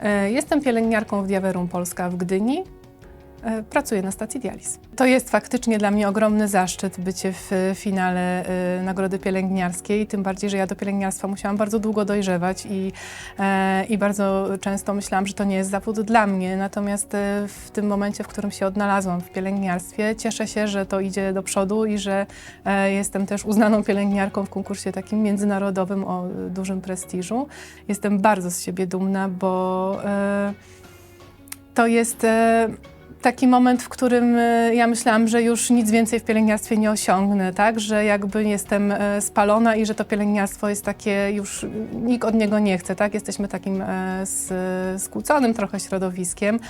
E, Jestem pielęgniarką w Diaverum Polska w Gdyni. E, Pracuję na stacji dializ. To jest faktycznie dla mnie ogromny zaszczyt bycie w finale e, Nagrody Pielęgniarskiej, tym bardziej, że ja do pielęgniarstwa musiałam bardzo długo dojrzewać i, e, i bardzo często myślałam, że to nie jest zawód dla mnie. Natomiast w tym momencie, w którym się odnalazłam w pielęgniarstwie, cieszę się, że to idzie do przodu i że jestem też uznaną pielęgniarką w konkursie takim międzynarodowym o dużym prestiżu. Jestem bardzo z siebie dumna, bo to jest taki moment, w którym e, ja myślałam, że już nic więcej w pielęgniarstwie nie osiągnę, tak? Że jakby jestem e, spalona i że to pielęgniarstwo jest takie już, nikt od niego nie chce, tak? Jesteśmy takim e, skłóconym trochę środowiskiem,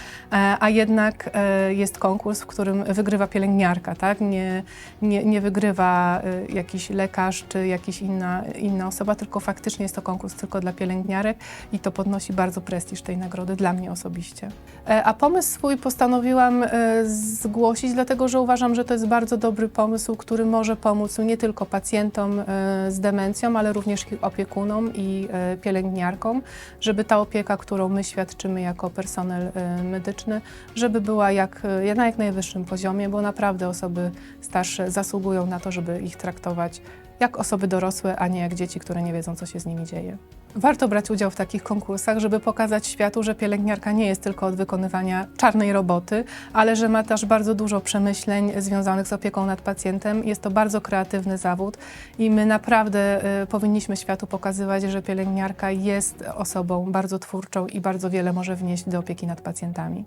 a jednak jest konkurs, w którym wygrywa pielęgniarka, tak? Nie, nie, nie wygrywa jakiś lekarz czy jakaś inna, inna osoba, tylko faktycznie jest to konkurs tylko dla pielęgniarek i to podnosi bardzo prestiż tej nagrody dla mnie osobiście. A pomysł swój postanowiłam e, zgłosić, dlatego że uważam, że to jest bardzo dobry pomysł, który może pomóc nie tylko pacjentom e, z demencją, ale również ich opiekunom i e, pielęgniarkom, żeby ta opieka, którą my świadczymy jako personel medyczny, żeby była jak, na jak najwyższym poziomie, bo naprawdę osoby starsze zasługują na to, żeby ich traktować jak osoby dorosłe, a nie jak dzieci, które nie wiedzą, co się z nimi dzieje. Warto brać udział w takich konkursach, żeby pokazać światu, że pielęgniarka nie jest tylko od wykonywania czarnej roboty, ale że ma też bardzo dużo przemyśleń związanych z opieką nad pacjentem. Jest to bardzo kreatywny zawód i my naprawdę y, powinniśmy światu pokazywać, że pielęgniarka jest osobą bardzo twórczą i bardzo wiele może wnieść do opieki nad pacjentami.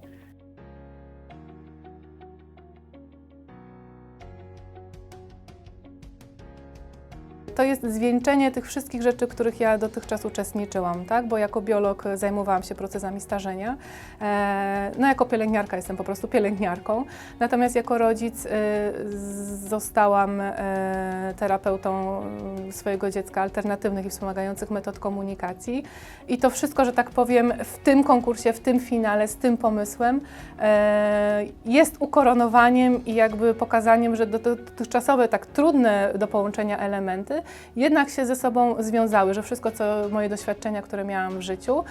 To jest zwieńczenie tych wszystkich rzeczy, których ja dotychczas uczestniczyłam, tak? bo jako biolog zajmowałam się procesami starzenia. E, no jako pielęgniarka jestem po prostu pielęgniarką, natomiast jako rodzic z- zostałam e, terapeutą mm, swojego dziecka alternatywnych i wspomagających metod komunikacji i to wszystko, że tak powiem, w tym konkursie, w tym finale, z tym pomysłem e, jest ukoronowaniem i jakby pokazaniem, że do- dotychczasowe, tak trudne do połączenia elementy jednak się ze sobą związały, że wszystko, co moje doświadczenia, które miałam w życiu,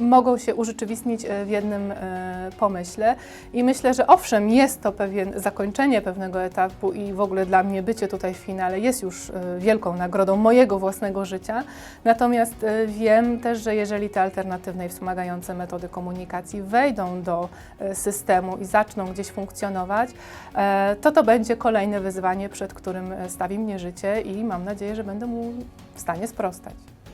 mogą się urzeczywistnić e, w jednym e, pomyśle. I myślę, że owszem, jest to pewien zakończenie pewnego etapu i w ogóle dla mnie bycie tutaj w finale jest już e, wielką nagrodą mojego własnego życia. Natomiast wiem też, że jeżeli te alternatywne i wspomagające metody komunikacji wejdą do systemu i zaczną gdzieś funkcjonować, to to będzie kolejne wyzwanie, przed którym stawi mnie życie i mam nadzieję, że będę mu w stanie sprostać.